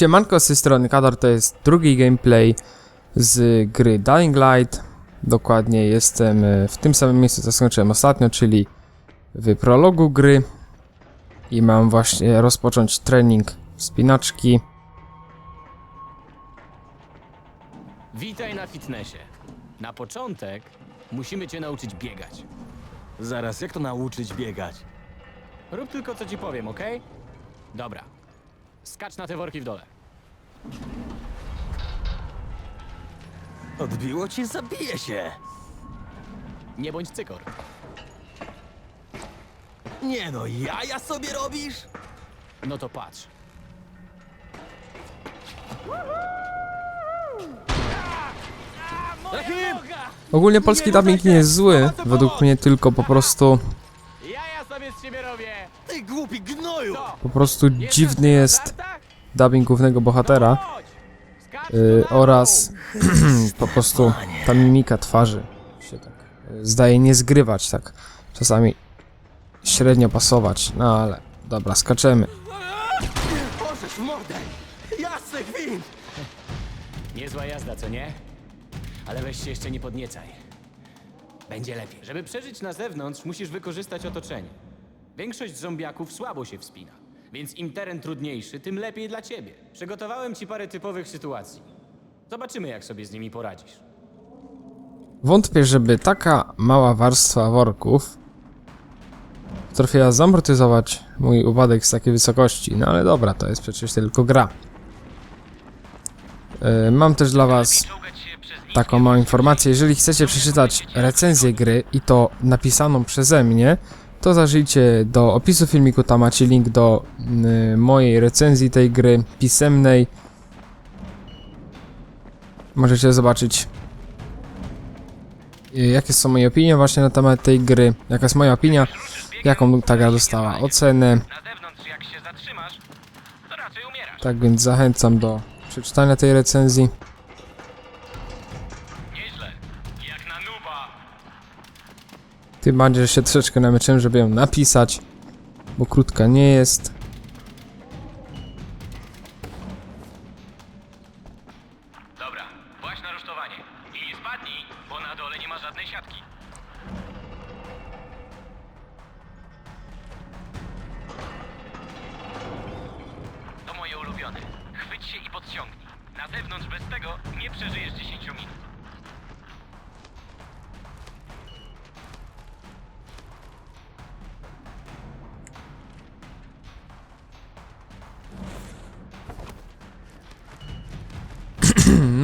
Siemanko z tej strony Kadar, to jest drugi gameplay z gry Dying Light. Dokładnie jestem e, w tym samym miejscu, co skończyłem ostatnio, czyli w prologu gry. I mam właśnie rozpocząć trening spinaczki. Witaj na fitnessie. Na początek musimy cię nauczyć biegać. Zaraz, jak to nauczyć biegać? Rób tylko co ci powiem, ok? Dobra. Skacz na te worki w dole. Odbiło cię, zabije się! Nie bądź cykor. Nie no, jaja sobie robisz? No to patrz. Rahim! Ogólnie polski dubbing nie jest zły, według mnie tylko po prostu, Ja ja sobie z ciebie robię! Ty głupi gnoju! Po prostu dziwny jest dubbing głównego bohatera Chodź! Skacz y, oraz po prostu ta mimika twarzy się tak y, zdaje nie zgrywać, tak czasami średnio pasować, no ale dobra, skaczemy. Możesz w mordę! Jasny gwint! Niezła jazda, co nie? Ale weź się jeszcze nie podniecaj. Będzie lepiej. Żeby przeżyć na zewnątrz, musisz wykorzystać otoczenie. Większość zombiaków słabo się wspina, więc im teren trudniejszy, tym lepiej dla ciebie. Przygotowałem ci parę typowych sytuacji. Zobaczymy, jak sobie z nimi poradzisz. Wątpię, żeby taka mała warstwa worków potrafiła zamortyzować mój upadek z takiej wysokości. No ale dobra, to jest przecież tylko gra. Yy, Mam też dla Was taką małą informację. Jeżeli chcecie przeczytać recenzję gry i to napisaną przeze mnie, to zajrzyjcie do opisu filmiku, tam macie link do yy, mojej recenzji tej gry pisemnej. Możecie zobaczyć Y, jakie są moje opinie właśnie na temat tej gry, jaka jest moja opinia, jaką ta gra dostała ocenę. Tak więc zachęcam do przeczytania tej recenzji. Tym bardziej, się troszeczkę namęczyłem, żeby ją napisać, bo krótka nie jest. Dobra, właśnie na rusztowanie. I spadnij, bo na dole nie ma żadnej siatki. To moje ulubione. Chwyć się i podciągnij. Na zewnątrz bez tego nie przeżyjesz 10 minut.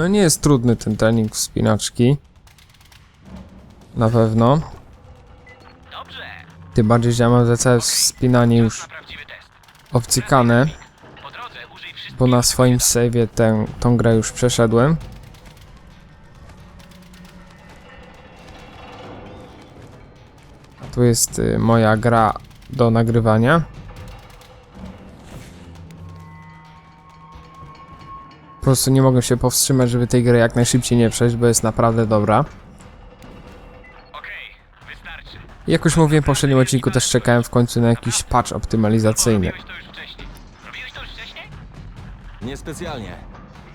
No nie jest trudny ten trening wspinaczki. Na pewno. Tym bardziej, że ja mam za całe wspinanie już obcykane, bo na swoim save'ie tę, tą grę już przeszedłem. A tu jest y, moja gra do nagrywania. Prostu nie mogę się powstrzymać, żeby tej gry jak najszybciej nie przejść, bo jest naprawdę dobra. Okej, wystarczy. I jak już mówiłem w poprzednim odcinku, też czekałem w końcu na jakiś patch optymalizacyjny. Niespecjalnie.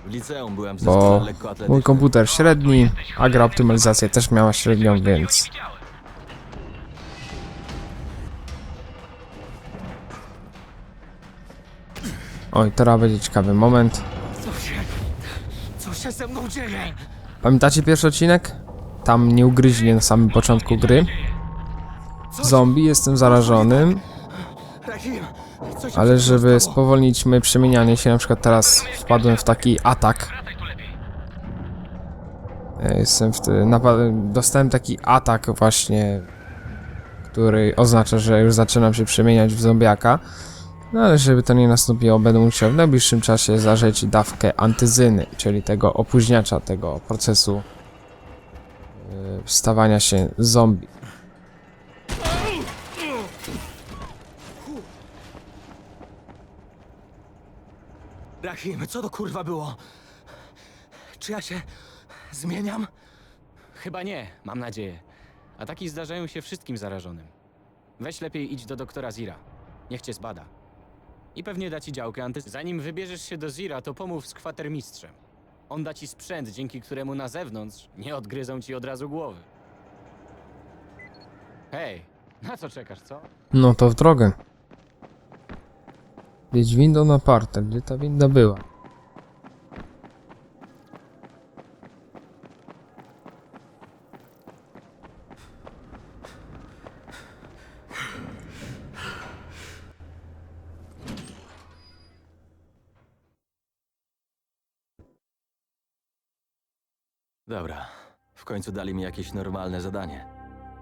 W liceum byłem Bo mój komputer średni, a gra optymalizacja też miała średnią, więc... Oj, teraz będzie ciekawy moment. Się... Ze mną dzieje? Pamiętacie pierwszy odcinek? Tam nie ugryźli na samym początku gry. Zombie, jestem zarażony, Rahim! Co się ale żeby spowolnić moje przemienianie się, na przykład teraz wpadłem w taki atak. Jestem w dostałem taki atak właśnie, który oznacza, że już zaczynam się przemieniać w zombiaka. No ale żeby to nie nastąpiło, będę musiał w najbliższym czasie zażyć dawkę antyzyny, czyli tego opóźniacza tego procesu yy, stawania się zombie. Rahim, co to kurwa było? Czy ja się... zmieniam? Chyba nie, mam nadzieję. Ataki zdarzają się wszystkim zarażonym. Weź lepiej idź do doktora Zira. Niech cię zbada. I pewnie da ci działkę anty... Zanim wybierzesz się do Zira, to pomów z kwatermistrzem. On da ci sprzęt, dzięki któremu na zewnątrz nie odgryzą ci od razu głowy. Hej, na co czekasz, co? No to w drogę. Wiedź windą na parter. Gdzie ta winda była? Dobra, w końcu dali mi jakieś normalne zadanie.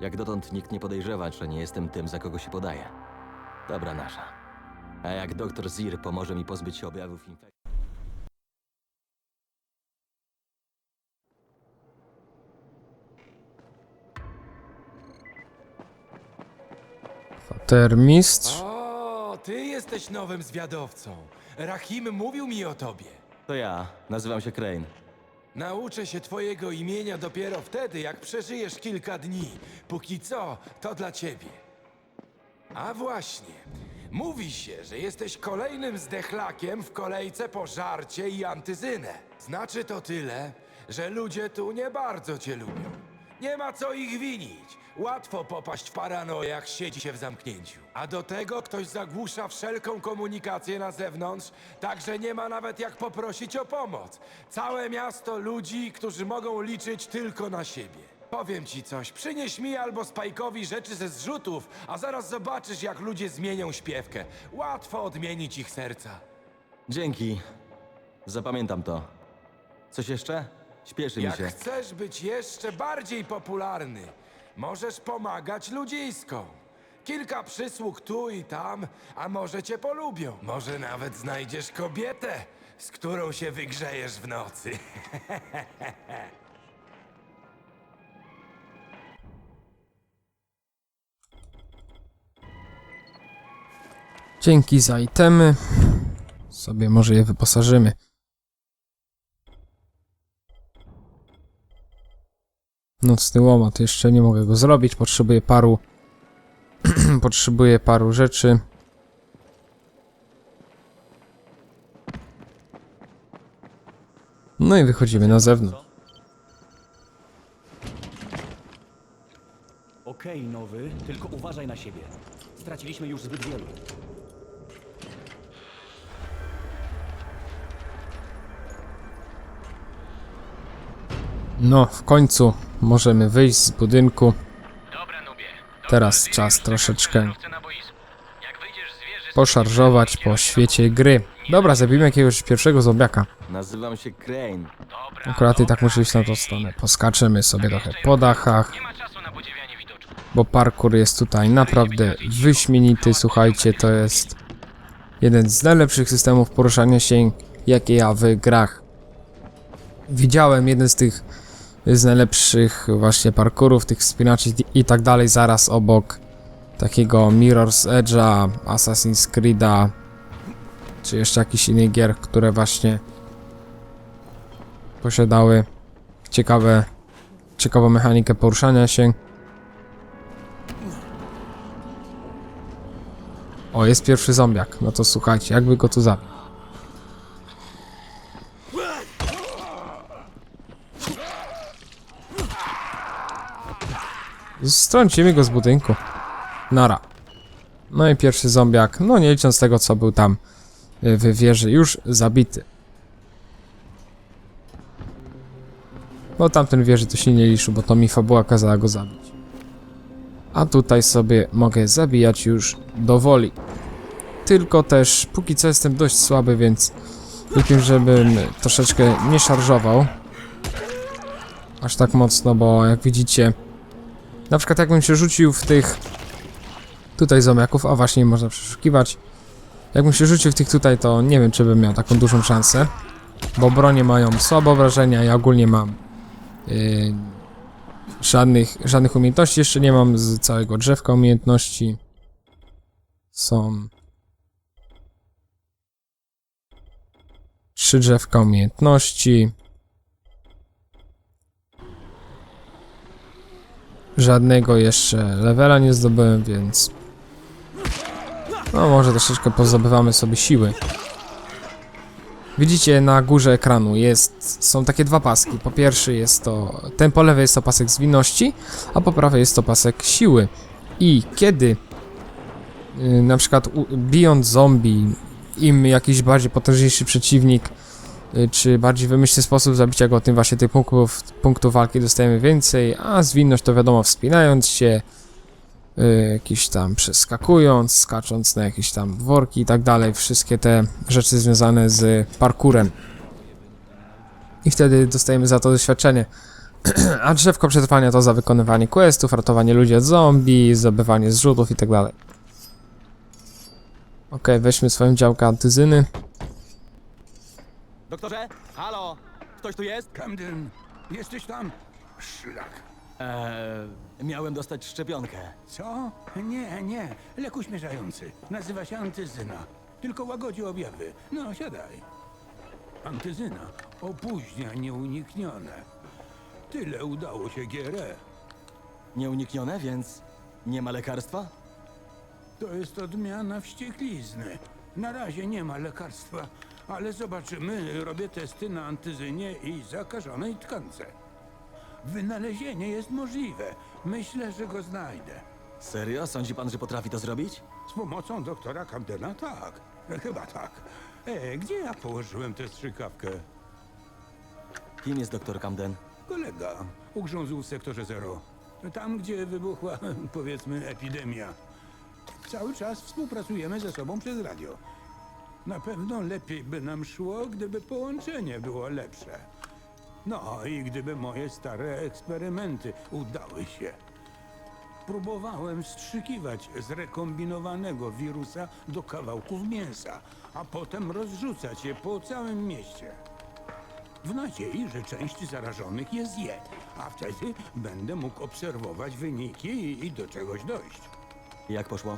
Jak dotąd nikt nie podejrzewa, że nie jestem tym, za kogo się podaję. Dobra nasza. A jak doktor Zir pomoże mi pozbyć się objawów infekcji... Kwatermistrz. O, ty jesteś nowym zwiadowcą. Rahim mówił mi o tobie. To ja, nazywam się Crane. Nauczę się twojego imienia dopiero wtedy, jak przeżyjesz kilka dni. Póki co, to dla ciebie. A właśnie, mówi się, że jesteś kolejnym zdechlakiem w kolejce po żarcie i antyzynę. Znaczy to tyle, że ludzie tu nie bardzo cię lubią. Nie ma co ich winić. Łatwo popaść w paranoję, jak siedzi się w zamknięciu. A do tego ktoś zagłusza wszelką komunikację na zewnątrz, także nie ma nawet jak poprosić o pomoc. Całe miasto ludzi, którzy mogą liczyć tylko na siebie. Powiem ci coś, przynieś mi albo Spajkowi rzeczy ze zrzutów, a zaraz zobaczysz, jak ludzie zmienią śpiewkę. Łatwo odmienić ich serca. Dzięki. Zapamiętam to. Coś jeszcze? Śpieszy mi Jak się. chcesz być jeszcze bardziej popularny, możesz pomagać ludziskom. Kilka przysług tu i tam, a może cię polubią. Może nawet znajdziesz kobietę, z którą się wygrzejesz w nocy. Dzięki za itemy. Sobie może je wyposażymy. Nocny łomot. Jeszcze nie mogę go zrobić. Potrzebuję paru... Potrzebuję paru rzeczy. No i wychodzimy na zewnątrz. Okej, nowy, tylko uważaj na siebie. Straciliśmy już zbyt wielu. No, w końcu możemy wyjść z budynku. Teraz czas troszeczkę poszarżować po świecie gry. Dobra, zabijmy jakiegoś pierwszego zombiaka. Nazywam się Crane. Akurat i tak muszę iść na tą stronę. Poskaczymy sobie trochę po dachach, bo parkour jest tutaj naprawdę wyśmienity. Słuchajcie, to jest jeden z najlepszych systemów poruszania się, jakie ja w grach widziałem. Jeden z tych z najlepszych właśnie parkurów, tych wspinaczy i tak dalej, zaraz obok takiego Mirror's Edge'a, Assassin's Creed'a, czy jeszcze jakichś innych gier, które właśnie posiadały ciekawe, ciekawą mechanikę poruszania się. O, jest pierwszy zombiak. No to słuchajcie, jakby go tu zabił. Strącimy go z budynku. Nara. No i pierwszy zombiak, no nie licząc tego, co był tam y, w wieży, już zabity. Bo tamten wieży to się nie liczył, bo to mi fabuła kazała go zabić. A tutaj sobie mogę zabijać już do woli. Tylko też, póki co jestem dość słaby, więc lepiej, żebym troszeczkę nie szarżował. Aż tak mocno, bo jak widzicie, na przykład jakbym się rzucił w tych tutaj zombiaków, a właśnie można przeszukiwać. Jakbym się rzucił w tych tutaj, to nie wiem, czy bym miał taką dużą szansę. Bo bronie mają słabe obrażenia, ja ogólnie mam yy, żadnych, żadnych umiejętności, jeszcze nie mam z całego drzewka umiejętności. Są trzy drzewka umiejętności. Żadnego jeszcze levela nie zdobyłem, więc No może troszeczkę pozabywamy sobie siły. Widzicie na górze ekranu jest, są takie dwa paski. Po pierwszy jest to, ten po lewej jest to pasek zwinności, a po prawej jest to pasek siły. I kiedy y, na przykład u, bijąc zombie, im jakiś bardziej potężniejszy przeciwnik, czy bardziej wymyślny sposób zabicia go, tym właśnie tych punktów, punktów walki dostajemy więcej, a zwinność to wiadomo wspinając się, y, jakieś tam przeskakując, skacząc na jakieś tam worki i tak dalej, wszystkie te rzeczy związane z parkurem. I wtedy dostajemy za to doświadczenie. A drzewko przetrwania to za wykonywanie questów, ratowanie ludzi od zombie, zdobywanie zrzutów i tak dalej. Okej, weźmy swoją działkę antyzyny. Doktorze? Halo? Ktoś tu jest? Camden, jesteś tam? Szlak. Eee, miałem dostać szczepionkę. Co? Nie, nie. Lek uśmierzający. Nazywa się antyzyna. Tylko łagodzi objawy. No, siadaj. Antyzyna. Opóźnia nieuniknione. Tyle udało się GRE. Nieuniknione, więc nie ma lekarstwa? To jest odmiana wścieklizny. Na razie nie ma lekarstwa, ale zobaczymy. Robię testy na antyzynie i zakażonej tkance. Wynalezienie jest możliwe. Myślę, że go znajdę. Serio? Sądzi pan, że potrafi to zrobić? Z pomocą doktora Camdena? Tak. Chyba tak. E, gdzie ja położyłem tę strzykawkę? Kim jest doktor Camden? Kolega. Ugrzązł w sektorze zero. Tam, gdzie wybuchła, powiedzmy, epidemia. Cały czas współpracujemy ze sobą przez radio. Na pewno lepiej by nam szło, gdyby połączenie było lepsze. No i gdyby moje stare eksperymenty udały się. Próbowałem wstrzykiwać zrekombinowanego wirusa do kawałków mięsa, a potem rozrzucać je po całym mieście. W nadziei, że część zarażonych je zje, a wtedy będę mógł obserwować wyniki i, i do czegoś dojść. Jak poszło?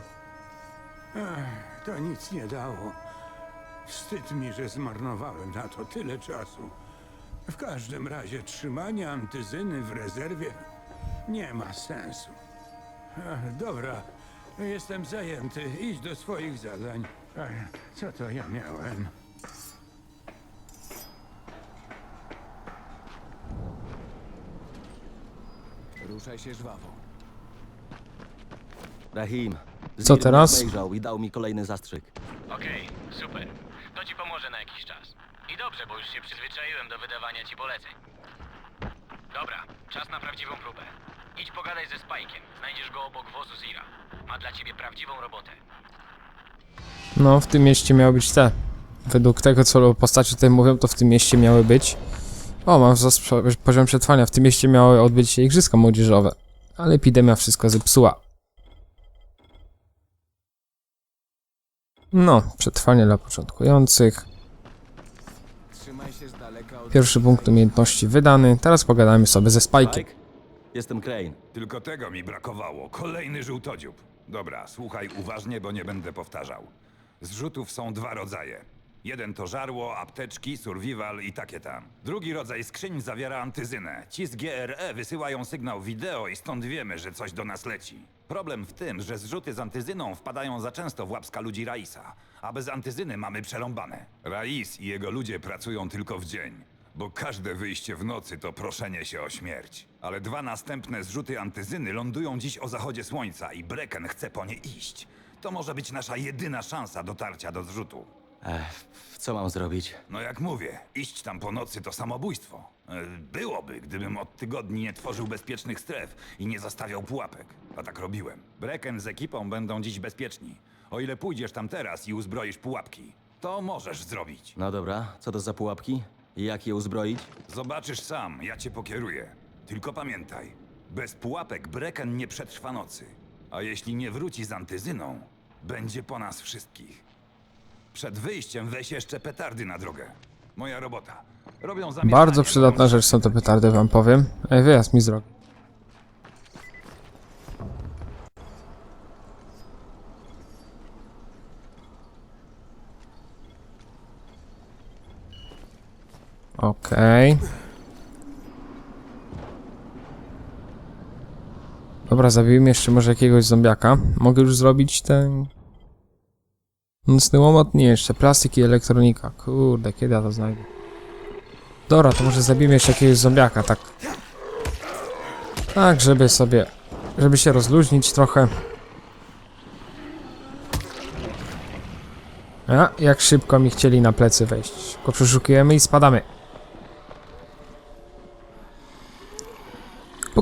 Ech, to nic nie dało. Wstyd mi, że zmarnowałem na to tyle czasu. W każdym razie trzymanie antyzyny w rezerwie nie ma sensu. Ech, dobra, jestem zajęty. Idź do swoich zadań. Ech, co to ja miałem? Ruszaj się żwawo. Rahim. Co teraz? I dał mi kolejny zastrzyk. Okej, super. To ci pomoże na jakiś czas. I dobrze, bo już się przyzwyczaiłem do wydawania ci poleceń. Dobra, czas na prawdziwą próbę. Idź pogadaj ze Spajkiem. Znajdziesz go obok wozu Zira. Ma dla ciebie prawdziwą robotę. No, w tym mieście miały być te. Według tego, co postacie tutaj mówią, to w tym mieście miały być. O, mam poziom przetrwania. W tym mieście miały odbyć się igrzyska młodzieżowe. Ale epidemia wszystko zepsuła. No, przetrwanie dla początkujących. Trzymaj się z daleka od... Pierwszy punkt umiejętności wydany. Teraz pogadamy sobie ze Spajkiem. Mike? Jestem Crane. Tylko tego mi brakowało. Kolejny żółtodziób. Dobra, słuchaj uważnie, bo nie będę powtarzał. Zrzutów są dwa rodzaje. Jeden to żarło, apteczki, survival i takie tam. Drugi rodzaj skrzyń zawiera antyzynę. Ci z GRE wysyłają sygnał wideo i stąd wiemy, że coś do nas leci. Problem w tym, że zrzuty z antyzyną wpadają za często w łapska ludzi Raisa, a bez antyzyny mamy przerąbane. Rais i jego ludzie pracują tylko w dzień, bo każde wyjście w nocy to proszenie się o śmierć. Ale dwa następne zrzuty antyzyny lądują dziś o zachodzie słońca i Brecken chce po nie iść. To może być nasza jedyna szansa dotarcia do zrzutu. Ech, co mam zrobić? No jak mówię, iść tam po nocy to samobójstwo. E, Byłoby, gdybym od tygodni nie tworzył bezpiecznych stref i nie zastawiał pułapek. A tak robiłem. Brecken z ekipą będą dziś bezpieczni. O ile pójdziesz tam teraz i uzbroisz pułapki, to możesz zrobić. No dobra, co to za pułapki? Jak je uzbroić? Zobaczysz sam, ja cię pokieruję. Tylko pamiętaj, bez pułapek Brecken nie przetrwa nocy. A jeśli nie wróci z antyzyną, będzie po nas wszystkich. Przed wyjściem weź jeszcze petardy na drogę. Moja robota. Robią zamieszanie, Bardzo przydatna rzecz są te petardy, wam powiem. Ej, wyjazd mi z drogi. Okej. Dobra, zabiłem jeszcze może jakiegoś zombiaka. Mogę już zrobić ten Nocny łomot? Nie, jeszcze plastik i elektronika. Kurde, kiedy ja to znajdę? Dobra, to może zabijmy jeszcze jakiegoś zombiaka, tak. Tak, żeby sobie... Żeby się rozluźnić trochę. A, jak szybko mi chcieli na plecy wejść. Szybko przeszukujemy i spadamy.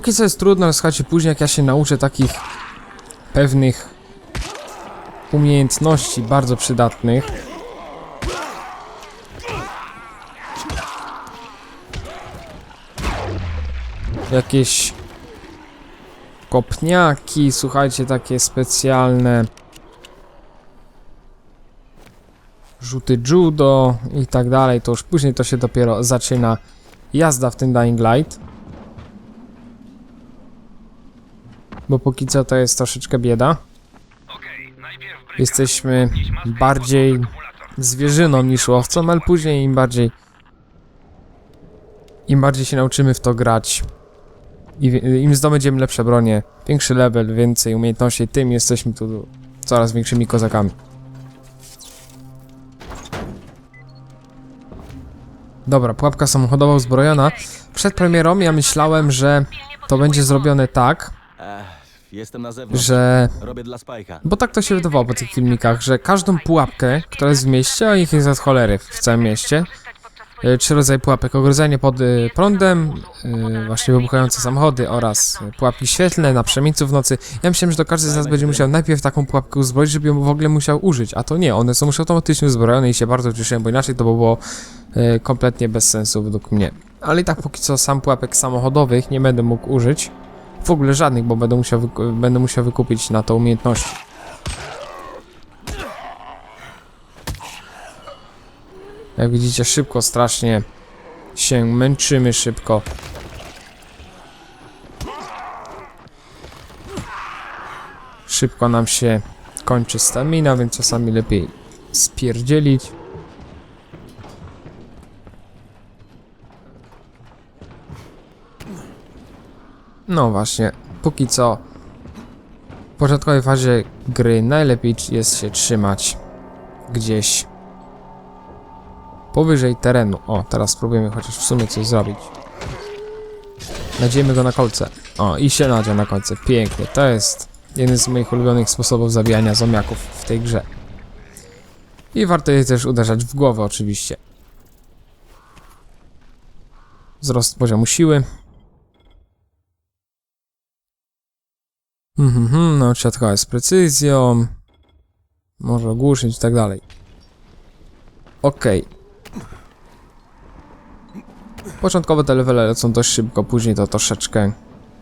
Póki co jest trudno, ale słuchajcie, później jak ja się nauczę takich pewnych umiejętności bardzo przydatnych. Jakieś kopniaki, słuchajcie, takie specjalne rzuty judo i tak dalej, to już później to się dopiero zaczyna jazda w tym Dying Light. Bo póki co to jest troszeczkę bieda. Jesteśmy bardziej zwierzyną niż łowcą, ale później im bardziej im bardziej się nauczymy w to grać i im zdobędziemy lepsze bronie, większy level, więcej umiejętności, tym jesteśmy tu coraz większymi kozakami. Dobra, pułapka samochodowa uzbrojona. Przed premierą ja myślałem, że to będzie zrobione tak, Ech, jestem na zewnątrz. że Robię dla Spajka. Bo tak to się wydawało po tych filmikach, że każdą pułapkę, która jest w mieście, a ich jest od cholery w całym mieście, e, trzy rodzaje pułapek, ogrodzenie pod e, prądem, e, właśnie wybuchające samochody oraz e, pułapki świetlne na przemieńcu w nocy. Ja myślałem, że to każdy z nas będzie musiał najpierw taką pułapkę uzbroić, żeby ją w ogóle musiał użyć, a to nie, one są już automatycznie uzbrojone i się bardzo cieszyłem, bo inaczej to by było e, kompletnie bez sensu według mnie. Ale i tak póki co sam pułapek samochodowych nie będę mógł użyć, w ogóle żadnych, bo będę musiał, będę musiał wykupić na to umiejętności. Jak widzicie, szybko, strasznie się męczymy szybko. Szybko nam się kończy stamina, więc czasami lepiej spierdzielić. No właśnie, póki co w początkowej fazie gry najlepiej jest się trzymać gdzieś powyżej terenu. O, teraz spróbujemy chociaż w sumie coś zrobić. Nadziejmy go na kolce. O, i się nadział na kolce. Pięknie. To jest jeden z moich ulubionych sposobów zabijania zomiaków w tej grze. I warto je też uderzać w głowę oczywiście. Wzrost poziomu siły. Mhm, mhm, no siatka jest precyzją. Może ogłuszyć i tak dalej. Okej. Początkowo te levele lecą dość szybko, później to troszeczkę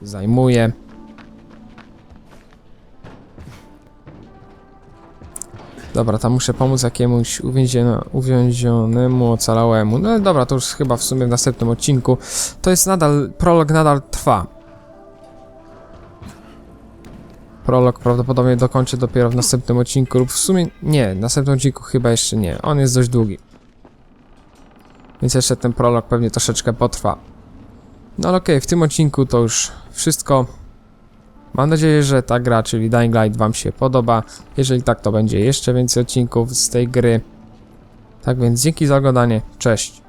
zajmuje. Dobra, tam muszę pomóc jakiemuś uwięzionemu, ocalałemu. No dobra, to już chyba w sumie w następnym odcinku. To jest nadal, prolog nadal trwa. Prolog prawdopodobnie dokończę dopiero w następnym odcinku lub w sumie nie, w następnym odcinku chyba jeszcze nie. On jest dość długi. Więc jeszcze ten prolog pewnie troszeczkę potrwa. No ale okej, w tym odcinku to już wszystko. Mam nadzieję, że ta gra, czyli Dying Light wam się podoba. Jeżeli tak, to będzie jeszcze więcej odcinków z tej gry. Tak więc dzięki za oglądanie. Cześć.